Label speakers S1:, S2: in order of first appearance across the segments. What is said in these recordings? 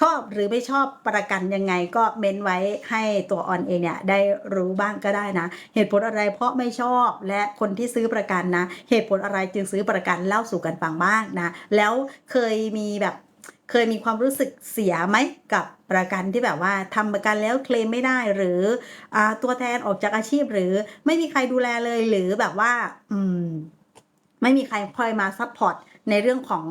S1: ชอบหรือไม่ชอบประกันยังไงก็เม้นไว้ให้ตัวออนเองเนี่ยได้รู้บ้างก็ได้นะ เหตุผลอะไรเพราะไม่ชอบและคนที่ซื้อประกันนะ เหตุผลอะไรจึงซื้อประกันเล่าสู่กันฟังบ้างนะ แล้วเคยมีแบบเคยมีความรู้สึกเสียไหมกับประกันที่แบบว่าทำประกันแล้วเคลมไม่ได้หรืออาตัวแทนออกจากอาชีพหรือไม่มีใครดูแลเลยหรือแบบว่า อืมไม่มีใครคอยมาซัพพอร์ต ในเรื่องของ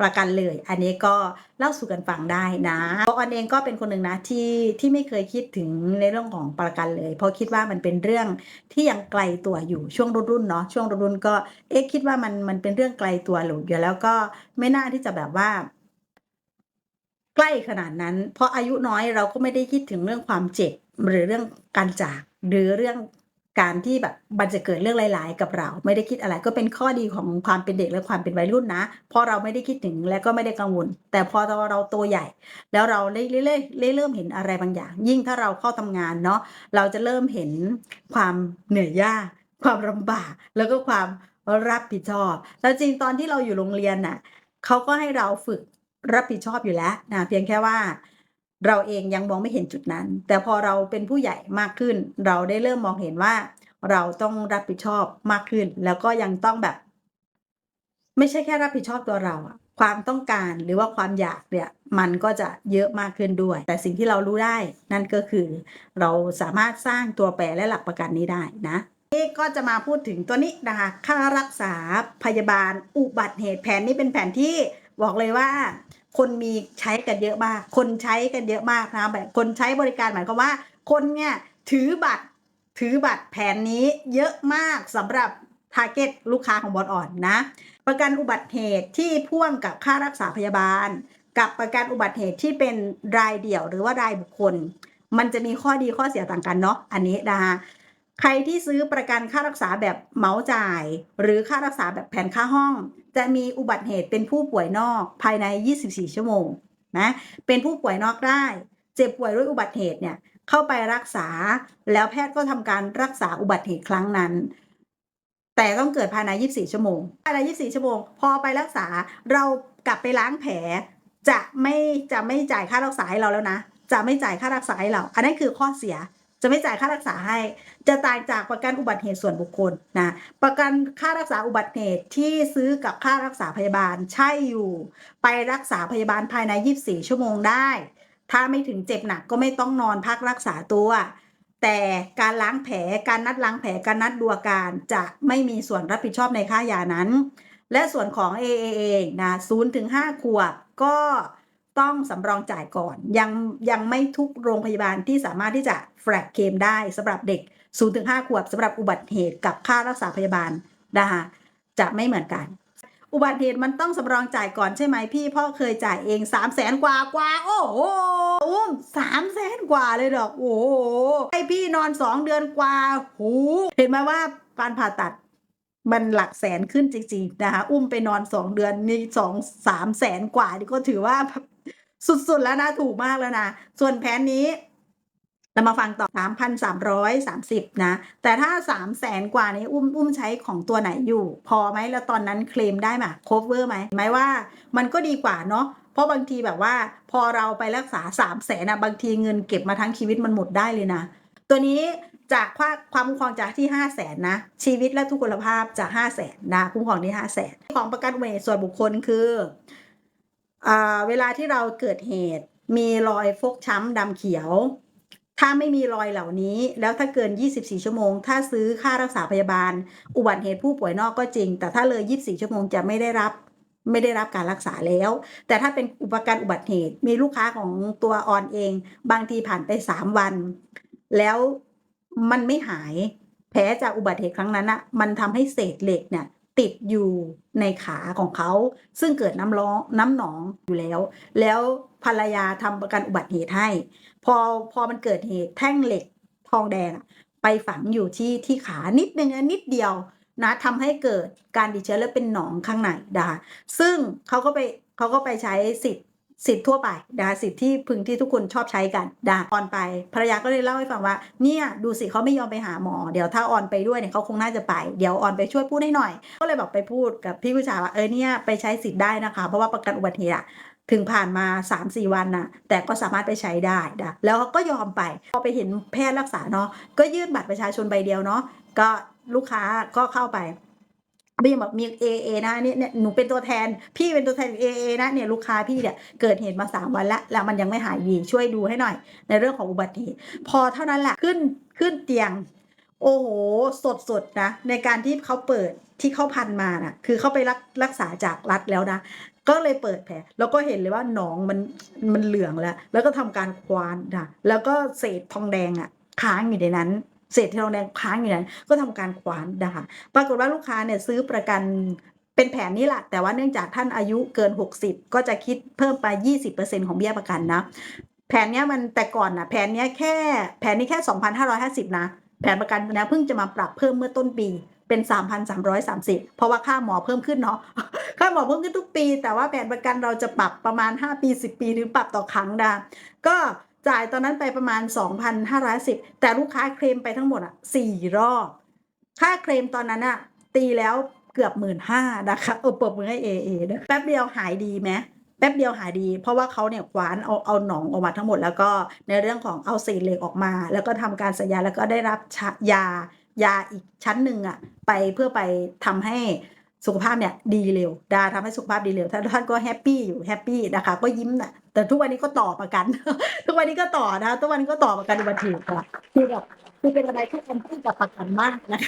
S1: ประกันเลย อันนี้ก็เล่าสู่กันฟังได้นะเพราะอันเองก็เป็นคนหนึ่งนะที่ที่ไม่เคยคิดถึงในเรื่องของประกันเลย เพราะคิดว่ามันเป็นเรื่องที่ยังไกลตัวอยู่ช่วงรุ่นๆเนาะช่วงรุ่นๆก็เอ๊ะคิดว่ามันมันเป็นเรื่องไกลตัวหรืออยู่แล้วก็ไม่น่าที่จะแบบว่าใกล้ขนาดนั้น เพราะอายุน้อยเราก็ไม่ได้คิดถึงเรื่องความเจ็บหรือเรื่องการจากหรือเรื่อง การที่แบบมันจะเกิดเรื่องหลายๆ กับเรา ไม่ได้คิดอะไรก็เป็นข้อดีของความเป็นเด็กและความเป็นวัยรุ่นนะเพราะเราไม่ได้คิดถึงและก็ไม่ได้กังวล แต่พอเราโตใหญ่ แล้วเราเรื่อยๆเริ่มเห็นอะไรบางอย่าง ยิ่งถ้าเราเข้าทำงานเนาะเราจะเริ่มเห็นความเหนื่อยยาก ความลำบากแล้วก็ความรับผิดชอบ แล้วจริงตอนที่เราอยู่โรงเรียนน่ะเขาก็ให้เราฝึกรับผิดชอบอยู่แล้วนะเพียงแค่ว่า เราเองยังมองไม่เห็นจุดนั้น แต่พอเราเป็นผู้ใหญ่มากขึ้น เราได้เริ่มมองเห็นว่า เราต้องรับผิดชอบมากขึ้น แล้วก็ยังต้องแบบ ไม่ใช่แค่รับผิดชอบตัวเราอะความต้องการหรือว่าความอยากเนี่ยมันก็จะเยอะมากขึ้นด้วย แต่สิ่งที่เรารู้ได้นั่นก็คือ เราสามารถสร้างตัวแปรและหลักประกันนี้ได้นะนี่ก็จะมาพูดถึงตัวนี้นะคะค่ารักษาพยาบาลอุบัติเหตุแผนนี้เป็นแผนที่บอกเลยว่า คนมีใช้กันเยอะมาก คนใช้กันเยอะมากนะแบบคนใช้บริการหมายความว่า คนเนี่ยถือบัตรถือบัตรแผนนี้เยอะมากสำหรับทาร์เก็ตลูกค้าของบอลอ่อนนะ ประกันอุบัติเหตุที่พ่วงกับค่ารักษาพยาบาล กับประกันอุบัติเหตุที่เป็นรายเดี่ยวหรือว่ารายบุคคล มันจะมีข้อดีข้อเสียต่างกันเนาะอันนี้นะคะ ใครที่ซื้อประกันค่ารักษาแบบเหมาจ่าย หรือค่ารักษาแบบแผนค่าห้อง จะมีอุบัติเหตุเป็นผู้ป่วยนอกภายใน 24 ชั่วโมงนะเป็นผู้ป่วยนอกได้ เจ็บป่วยด้วยอุบัติเหตุเนี่ยเข้าไปรักษาแล้วแพทย์ก็ทำการรักษาอุบัติเหตุครั้งนั้น แต่ต้องเกิดภายใน 24 ชั่วโมงภายใน 24 ชั่วโมง พอไปรักษาเรากลับไปล้างแผล จะไม่จะไม่จ่ายค่ารักษาให้เราแล้วนะ จะไม่จ่ายค่ารักษาให้เรา อันนั้นคือข้อเสีย จะไม่จ่ายค่ารักษาให้ จะตายจากประกันอุบัติเหตุส่วนบุคคลนะประกันค่ารักษาอุบัติเหตุที่ซื้อกับค่ารักษาพยาบาลใช่อยู่ ไปรักษาพยาบาลภายใน 24 ชั่วโมงได้ ถ้าไม่ถึงเจ็บหนักก็ไม่ต้องนอนพักรักษาตัวแต่การล้างแผล การนัดล้างแผล การนัดดูอาการจะไม่มีส่วนรับผิดชอบในค่ายานั้น และส่วนของ AAA นะ0ถึง5ขวบก็ ต้องสำรองจ่ายก่อน ยังยังไม่ทุกโรงพยาบาลที่สามารถที่จะแฟลกเคมได้สำหรับเด็ก0ถึง5ขวบสำหรับอุบัติเหตุกับค่ารักษาพยาบาลนะคะจะไม่เหมือนกัน อุบัติเหตุมันต้องสำรองจ่ายก่อนใช่ไหมพี่พ่อเคยจ่ายเอง3 0 0แสนกว่ากว่า โอ้โหอุ้มสามแสนกว่าเลยดอก โอ้โหให้พี่นอนสองเดือนกว่าหูเห็นไหมว่าการผ่าตัดมันหลักแสนขึ้นจริงๆนะคะ อุ้มไปนอนสองเดือนนี่สองสามแสนกว่านี่ก็ถือว่า สุดๆแล้วนะถูกมากแล้วนะ ส่วนแผนนี้เรามาฟังต่อ 3,330 นะ แต่ถ้า 3 0 0แสนกว่านี้อุ้มอุ้มใช้ของตัวไหนอยู่ พอไหมแล้วตอนนั้นเคลมได้ไหม cover ไหมหมายว่ามันก็ดีกว่าเนาะเพราะบางทีแบบว่า พอเราไปรักษา 3 0 0แสนนะบางทีเงินเก็บมาทั้งชีวิตมันหมดได้เลยนะ ตัวนี้จากความความคุ้มครองจากที่ 5 0 0แสนนะ ชีวิตและทุกพลภาพจาก 5 0 0แสนนะคุ้มครองที่ 5 0 0แสนของประกันอุบัติเหตุส่วนบุคคลคือ เวลาที่เราเกิดเหตุ มีรอยฟกช้ำดำเขียว ถ้าไม่มีรอยเหล่านี้ แล้วถ้าเกิน 24 ชั่วโมง ถ้าซื้อค่ารักษาพยาบาล อุบัติเหตุผู้ป่วยนอกก็จริง แต่ถ้าเลย 24 ชั่วโมงจะไม่ได้รับไม่ได้รับการรักษาแล้ว แต่ถ้าเป็นอุปการอุบัติเหตุ มีลูกค้าของตัวออนเอง บางทีผ่านไป 3 วัน แล้วมันไม่หายแผลจากอุบัติเหตุครั้งนั้นอะมันทำให้เศษเหล็กเนี่ย ติดอยู่ในขาของเขา ซึ่งเกิดน้ำร้องน้ำหนองอยู่แล้ว แล้วภรรยาทำประกันอุบัติเหตุให้ พอพอมันเกิดเหตุแท่งเหล็กทองแดงไปฝังอยู่ที่ที่ขานิดนึงนิดเดียวนะทำให้เกิดการติดเชื้อแล้วเป็นหนองข้างในนะคะซึ่งเขาก็ไปเขาก็ไปใช้สิทธิ์ สิทธิ์ทั่วไปนะคะสิทธิ์ที่พึงที่ทุกคนชอบใช้กันนะออนไปภรรยาก็เลยเล่าให้ฟังว่าเนี่ยดูสิเขาไม่ยอมไปหาหมอเดี๋ยวถ้าออนไปด้วยเนี่ยเขาคงน่าจะไปเดี๋ยวออนไปช่วยพูดให้หน่อย ก็เลยบอกไปพูดกับพี่ผู้ชายว่าเออเนี่ยไปใช้สิทธิ์ได้นะคะ เพราะว่าประกันอุบัติเหตุถึงผ่านมา 3-4 วันน่ะแต่ก็สามารถไปใช้ได้นะแล้วก็ยอมไปพอไปเห็นแพทย์รักษาเนาะก็ยื่นบัตรประชาชนใบเดียวเนาะก็ลูกค้าก็เข้าไป พี่บอกมี AA นะเนี่ยเนี่ยหนูเป็นตัวแทน พี่เป็นตัวแทน AA นะเนี่ยลูกค้าพี่เนี่ยเกิดเหตุมา 3 วันล้วแล้วมันยังไม่หายดีช่วยดูให้หน่อย ในเรื่องของอุบัติเหตุพอเท่านั้นแหละขึ้นขึ้นเตียง โอ้โฮสดๆนะ ในการที่เขาเปิดที่เขาพันมาน่ะ คือเขาไปรักรักษาจากรัฐแล้วนะ ก็เลยเปิดแผลแล้วก็เห็นเลยว่าหนองมันมันเหลืองแล้ว แล้วก็ทำการควานน่ะแล้วก็เศษทองแดงอะค้างอยู่ในนั้น เศษทองแดงค้างอยู่นนั้นก็ทำการควานนะคะ ปรากฏว่าลูกค้าเนี่ยซื้อประกันเป็นแผนนี้แหละแต่ว่าเนื่องจากท่านอายุเกิน 60 ก็จะคิดเพิ่มไป 20%ของเบี้ยประกันนะ แผนนี้มันแต่ก่อนนะแผนนี้แค่แผนนี้แค่ 2,550 นะ แผนประกันเนี้ยเพิ่งจะมาปรับเพิ่มเมื่อต้นปีเป็น 3,330 เพราะว่าค่าหมอเพิ่มขึ้นเนาะ ค่าหมอเพิ่มขึ้นทุกปี แต่ว่าแผนประกันเราจะปรับประมาณ 5 ปี 10 ปีหรือปรับต่อครั้งนะ ก็ จ่ายตอนนั้นไปประมาณ 2,510 แต่ลูกค้าเคลมไปทั้งหมดอะ4รอบ ค่าเคลมตอนนั้นน่ะตีแล้วเกือบ15,000นะคะเออปรบมือให้ AA ด้วยแป๊บเดียวหายดีไหมแป๊บเดียวหายดี เพราะว่าเขาเนี่ยขวานเอาเอาหนองออกมาทั้งหมด แล้วก็ในเรื่องของเอาเศษเหล็กออกมา แล้วก็ทำการใส่ยาแล้วก็ได้รับยายาอีกชั้นหนึ่งอะไปเพื่อไปทำให้สุขภาพเนี่ยดีเร็วดาทำให้สุขภาพดีเร็วท่านท่านก็แฮปปี้อยู่แฮปปี้นะคะก็ยิ้มน่ะ แต่ทุกวันนี้ก็ต่อประกัน ทุกวันนี้ก็ต่อนะ ทุกวันนี้ก็ต่อประกันอุบัติเหตุค่ะคือแบบ คือเป็นอะไรที่เป็นที่กับประกันมากนะค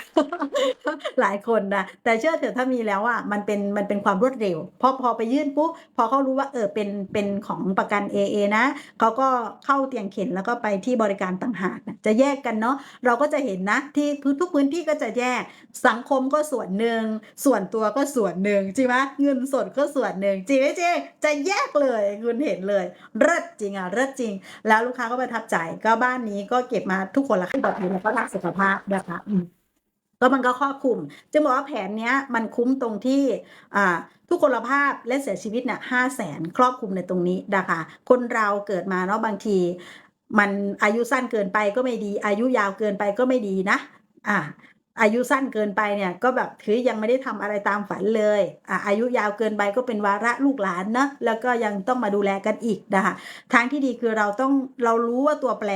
S1: ะหลายคนนะแต่เชื่อเถอะถ้ามีแล้วอะมันเป็นมันเป็นความรวดเร็ว พอพอไปยื่นปุ๊บพอเขารู้ว่าเออเป็นเป็นของประกัน AA นะเขาก็เข้าเตียงเข็นแล้วก็ไปที่บริการต่างหากจะแยกกันเนาะเราก็จะเห็นนะที่พื้นทุกพื้นที่ก็จะแยกสังคมก็ส่วนหนึ่งส่วนตัวก็ส่วนหนึ่งจริงไหมเงินสดก็ส่วนหนึ่งจริงไหมเจ๊จะแยกเลยคุณเห็นเลยเลิศจริงอะเลิศจริง แล้วลูกค้าก็ประทับใจก็บ้านนี้ก็เก็บมาทุกคนละอุบัติเหตุแล้วก็ทางสุขภาพนะคะก็มันก็ครอบคลุมจะบอกว่าแผนเนี้ยมันคุ้มตรงที่อ่าทุกคนภาพและเสียชีวิตเนี่ยห้าแสนครอบคลุมในตรงนี้นะคะคนเราเกิดมาเนาะบางที มันอายุสั้นเกินไปก็ไม่ดี อายุยาวเกินไปก็ไม่ดีนะ อ่า อายุสั้นเกินไปเนี่ยก็แบบเฮ้ยยังไม่ได้ทำอะไรตามฝันเลยอ่าอายุยาวเกินไปก็เป็นวาระลูกหลานเนะแล้วก็ยังต้องมาดูแลกันอีกนะคะทางที่ดีคือเราต้องเรารู้ว่าตัวแปร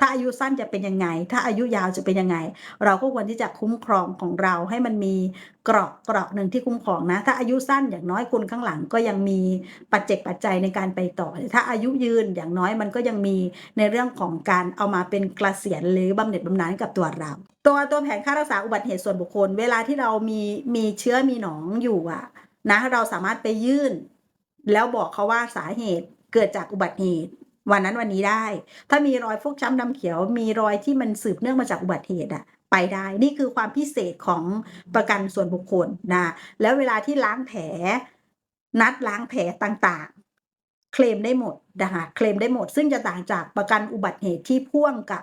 S1: ถ้าอายุสั้นจะเป็นยังไง ถ้าอายุยาวจะเป็นยังไง เราก็ควรที่จะคุ้มครองของเราให้มันมีเกราะเกราะหนึ่งที่คุ้มครองนะ ถ้าอายุสั้นอย่างน้อยคนข้างหลังก็ยังมีปัจเจกปัจจัยในการไปต่อ ถ้าอายุยืนอย่างน้อยมันก็ยังมีในเรื่องของการเอามาเป็นกเกษียณหรือบำเหน็จบำนาญกับตัวเรา ตัวตัวแผนค่ารักษาอุบัติเหตุส่วนบุคคล เวลาที่เรามีมีเชื้อมีหนองอยู่อะนะเราสามารถไปยื่น แล้วบอกเขาว่าสาเหตุเกิดจากอุบัติเหตุ วันนั้นวันนี้ได้ ถ้ามีรอยฟกช้ำดำเขียว มีรอยที่มันสืบเนื่องมาจากอุบัติเหตุอะไปได้นี่คือความพิเศษของประกันส่วนบุคคลนะแล้วเวลาที่ล้างแผล นัดล้างแผลต่างๆ เคลมได้หมดนะคะเคลมได้หมด ซึ่งจะต่างจากประกันอุบัติเหตุที่พ่วงกับ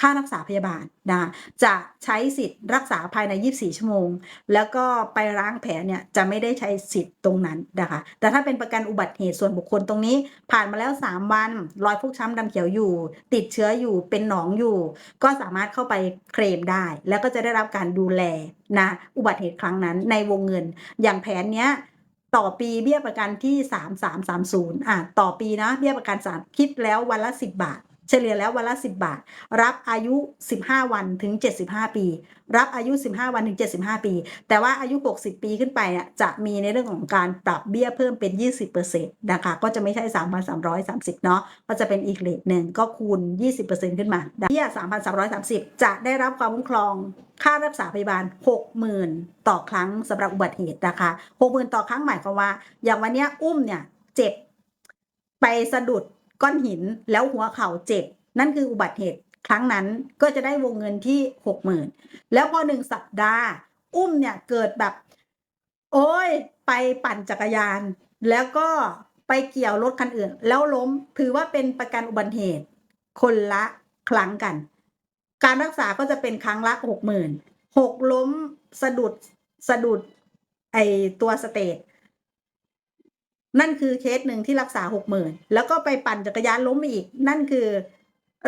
S1: ค่ารักษาพยาบาลนะจะใช้สิทธิ์รักษาภายใน 24 ชั่วโมง แล้วก็ไปล้างแผลเนี่ยจะไม่ได้ใช้สิทธิ์ตรงนั้นนะคะ แต่ถ้าเป็นประกันอุบัติเหตุส่วนบุคคลตรงนี้ ผ่านมาแล้ว 3 วัน รอยฟกช้ำดำเขียวอยู่ ติดเชื้ออยู่เป็นหนองอยู่ ก็สามารถเข้าไปเคลมได้ แล้วก็จะได้รับการดูแลนะอุบัติเหตุครั้งนั้นในวงเงิน อย่างแผนเนี้ยต่อปีเบี้ยประกันที่ 3330อ่าต่อปีนะเบี้ยประกัน3คิดแล้ววันละ 10 บาท เฉลี่ยแล้ววันละ 10 บาท รับอายุ 15 วันถึง 75 ปี รับอายุ 15 วันถึง 75 ปี แต่ว่าอายุ 60 ปีขึ้นไปอะจะมีในเรื่องของการปรับเบี้ยเพิ่มเป็น 20%นะคะก็จะไม่ใช่ 3,330 เนาะก็จะเป็นอีกเรทหนึ่งก็คูณ 20%ขึ้นมาเบี้ย 3,330 จะได้รับความคุ้มครองค่ารักษาพยาบาล 60,000 ต่อครั้งสำหรับอุบัติเหตุนะคะ 60,000 ต่อครั้งหมายความว่า อย่างวันเนี้ยอุ้มเนี่ยเจ็บไปสะดุด ก้อนหินแล้วหัวเข่าเจ็บ นั่นคืออุบัติเหตุครั้งนั้นก็จะได้วงเงินที่60,000แล้วพอ1สัปดาห์ อุ้มเนี่ยเกิดแบบ โอ๊ยไปปั่นจักรยาน แล้วก็ไปเกี่ยวรถคันอื่น แล้วล้มถือว่าเป็นประกันอุบัติเหตุ คนละครั้งกัน การรักษาก็จะเป็นครั้งละ60,000หกล้มสะดุดสะดุดไอตัวสเตจ นั่นคือเคสหนึ่งที่รักษาหกหมื่นแล้วก็ไปปั่นจักรยานล้มอีก นั่นคือ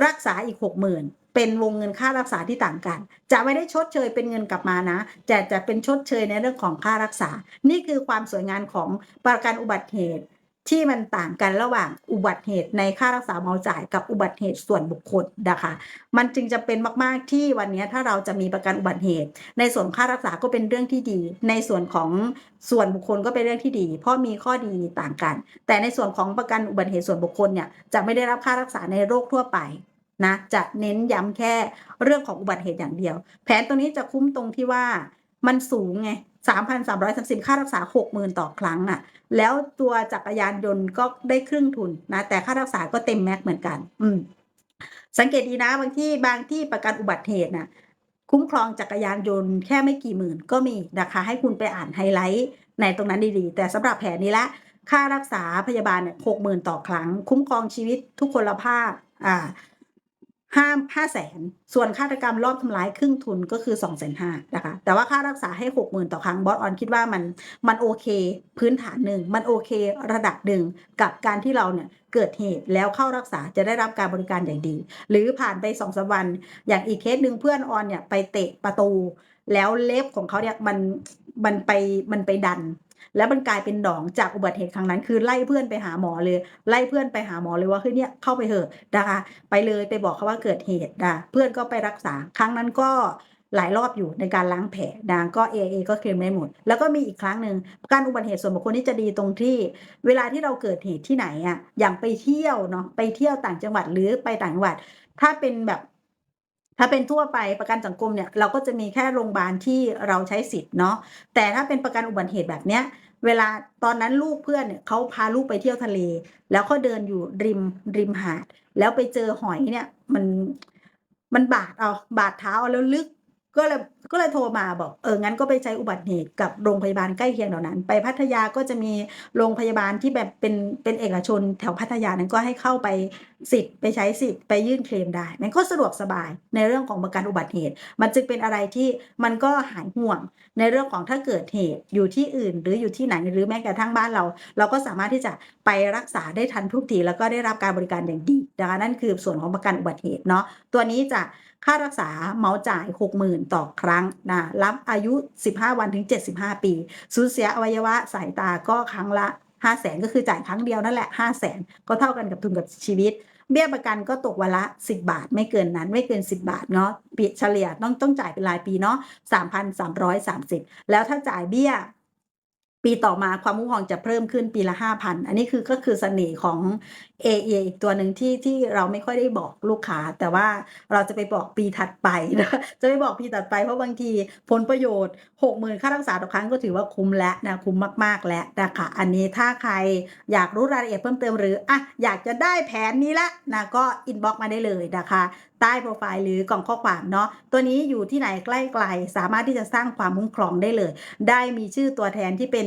S1: รักษาอีกหกหมื่นเป็นวงเงินค่ารักษาที่ต่างกัน จะไม่ได้ชดเชยเป็นเงินกลับมานะแต่จะเป็นชดเชยในเรื่องของค่ารักษา นี่คือความสวยงามของประกันอุบัติเหตุ ที่มันต่างกันระหว่างอุบัติเหตุในค่ารักษาเมาจ่ายกับอุบัติเหตุส่วนบุคคลนะคะ มันจึงจะเป็นมาก ๆที่วันนี้ถ้าเราจะมีประกันอุบัติเหตุ ในส่วนค่ารักษาก็เป็นเรื่องที่ดี ในส่วนของส่วนบุคคลก็เป็นเรื่องที่ดี เพราะมีข้อดีต่างกัน แต่ในส่วนของประกันอุบัติเหตุส่วนบุคคลเนี่ยจะไม่ได้รับค่ารักษาในโรคทั่วไปนะจะเน้นย้ำแค่เรื่องของอุบัติเหตุอย่างเดียว แผนตรงนี้จะคุ้มตรงที่ว่ามันสูงไง 3,330 ค่ารักษา 60,000 ต่อครั้งอะ่ะ แล้วตัวจักรยานยนต์ก็ได้ครึ่งทุนนะ แต่ค่ารักษาก็เต็มแม็กเหมือนกัน อืม สังเกตดีนะ บางที่บางที่ประกันอุบัติเหตุน่ะ คุ้มครองจักรยานยนต์แค่ไม่กี่หมื่นก็มีนะคะ ให้คุณไปอ่านไฮไลท์ในตรงนั้นดีๆ แต่สำหรับแผนนี้ละ ค่ารักษาพยาบาลเนี่ยหกหมื่นต่อครั้ง คุ้มครองชีวิตทุกคนละภาพ อ่า ห้าห้าแสนส่วนฆาตกรรมรอบทำร้ายครึ่งทุนก็คือสองแสนห้านะคะ แต่ว่าค่ารักษาให้หกหมื่นต่อครั้งบอสออนคิดว่ามันมันโอเค พื้นฐานหนึ่งมันโอเคระดับหนึ่งกับการที่เราเนี่ยเกิดเหตุแล้วเข้ารักษาจะได้รับการบริการอย่างดี หรือผ่านไปสองสวันอย่างอีกเคสหนึ่งเพื่อนออนเนี่ยไปเตะประตู แล้วเล็บของเขาเนี่ยมันมันไปมันไปดัน แล้วมันกลายเป็นหนองจากอุบัติเหตุครั้งนั้น คือไล่เพื่อนไปหาหมอเลย ไล่เพื่อนไปหาหมอเลยว่าเฮ้ยเนี่ยเข้าไปเถอะนะคะไปเลยไปบอกเขาว่าเกิดเหตุนะเพื่อนก็ไปรักษาครั้งนั้นก็หลายรอบอยู่ในการล้างแผลนะก็ AA ก็เคลมได้หมด แล้วก็มีอีกครั้งหนึ่งการอุบัติเหตุส่วนบุคคลที่จะดีตรงที่ เวลาที่เราเกิดเหตุที่ไหนอะอย่างไปเที่ยวเนาะไปเที่ยวต่างจังหวัดหรือไปต่างจังหวัด ถ้าเป็นแบบ ถ้าเป็นทั่วไปประกันสังคมเนี่ยเราก็จะมีแค่โรงพยาบาลที่เราใช้สิทธิ์เนาะแต่ถ้าเป็นประกันอุบัติเหตุแบบเนี้ยเวลาตอนนั้นลูกเพื่อนเนี่ยเขาพาลูกไปเที่ยวทะเล แล้วก็เดินอยู่ริมริมหาด แล้วไปเจอหอยเนี่ยมันมันบาดเอาบาดเท้าเอาแล้วลึก ก็เลยก็เลยโทรมาบอกเอองั้นก็ไปใช้อุบัติเหตุกับโรงพยาบาลใกล้เคียงเหล่านั้น ไปพัทยาก็จะมีโรงพยาบาลที่แบบเป็นเป็นเอกชนแถวพัทยานั้นก็ให้เข้าไปสิทธิ์ไปใช้สิทธิ์ไปยื่นเคลมได้ มันก็สะดวกสบายในเรื่องของประกันอุบัติเหตุ มันจึงเป็นอะไรที่มันก็หายห่วงในเรื่องของถ้าเกิดเหตุอยู่ที่อื่น หรืออยู่ที่ไหนหรือแม้กระทั่งบ้านเรา เราก็สามารถที่จะไปรักษาได้ทันทุกทีแล้วก็ได้รับการบริการอย่างดีนะคะนั่นคือส่วนของประกันอุบัติเหตุเนาะตัวนี้จะ ค่ารักษาเมาจ่าย 60,000 ต่อครั้งนะรับอายุ 15 วันถึง 75 ปีสูญเสียอวัยวะสายตาก็ครั้งละ5 0 0แสนก็คือจ่ายครั้งเดียวนั่นแหละ 5 0 0แสนก็เท่ากันกับทุนกับชีวิต เบี้ยประกันก็ตกวันละ 10 บาท ไม่เกินนั้นไม่เกิน 10 บาทเนาะปีเฉลี่ยต้องต้องจ่ายเป็นรายปีเนาะ3,330 แล้วถ้าจ่ายเบี้ย ปีต่อมาความคุ้มครองจะเพิ่มขึ้นปีละ5,000อันนี้คือก็คือเสน่ห์ของ AA อีกตัวหนึ่งที่ที่เราไม่ค่อยได้บอกลูกค้า แต่ว่าเราจะไปบอกปีถัดไปนะจะไปบอกปีถัดไปเพราะบางทีผลประโยชน์ 60,000 ค่ารักษาต่อครั้งก็ถือว่าคุ้มแล้วนะคุ้มมาก ๆ แล้วนะคะอันนี้ถ้าใครอยากรู้รายละเอียดเพิ่มเติมหรืออะอยากจะได้แผนนี้ละนะก็อินบ็อกมาได้เลยนะคะ ใต้โปรไฟล์หรือกล่องข้อความเนาะตัวนี้อยู่ที่ไหนใกล้ไกลสามารถที่จะสร้างความคุ้มครองได้เลย ได้มีชื่อตัวแทนที่เป็น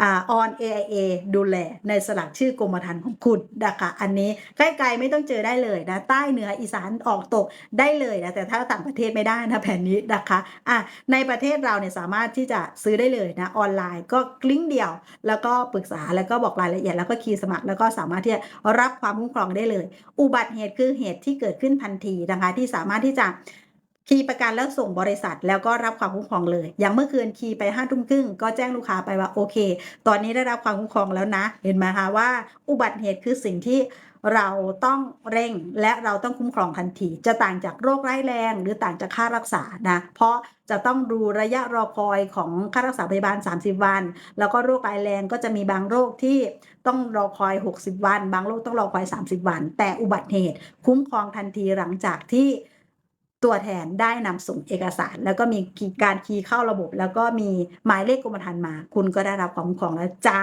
S1: อ่า on AIA ดูแลในสลักชื่อกรมธรรม์ของคุณนะคะอันนี้ใกล้ๆไม่ต้องเจอได้เลยนะใต้เหนืออีสานออกตกได้เลยนะแต่ถ้าต่างประเทศไม่ได้นะแผนนี้นะคะอะในประเทศเราเนี่ยสามารถที่จะซื้อได้เลยนะออนไลน์ก็คลิกเดียว แล้วก็ปรึกษาแล้วก็บอกรายละเอียดแล้วก็คีย์สมัคร แล้วก็สามารถที่จะรับความคุ้มครองได้เลย อุบัติเหตุคือเหตุที่เกิดขึ้นทันทีนะนะคะ ที่สามารถที่จะคีย์ประกันแล้วส่งบริษัทแล้วก็รับความคุ้มครองเลย อย่างเมื่อคืนคีย์ไปห้าทุ่มครึ่งก็แจ้งลูกค้าไปว่าโอเค ตอนนี้ได้รับความคุ้มครองแล้วนะ เห็นไหมคะว่า อุบัติเหตุคือสิ่งที่ เราต้องเร่งและเราต้องคุ้มครองทันที จะต่างจากโรคร้ายแรง หรือต่างจากค่ารักษานะเพราะจะต้องดูระยะรอคอยของค่ารักษาพยาบาล 30 วัน แล้วก็โรคร้ายแรงก็จะมีบางโรคที่ต้องรอคอย 60 วัน บางโรคต้องรอคอย 30 วัน แต่อุบัติเหตุ คุ้มครองทันทีหลังจากที่ตัวแทนได้นำส่งเอกสาร แล้วก็มีการคีย์เข้าระบบ แล้วก็มีหมายเลขกรมธรรม์มา คุณก็ได้รับความคุ้มครองแล้วจ้า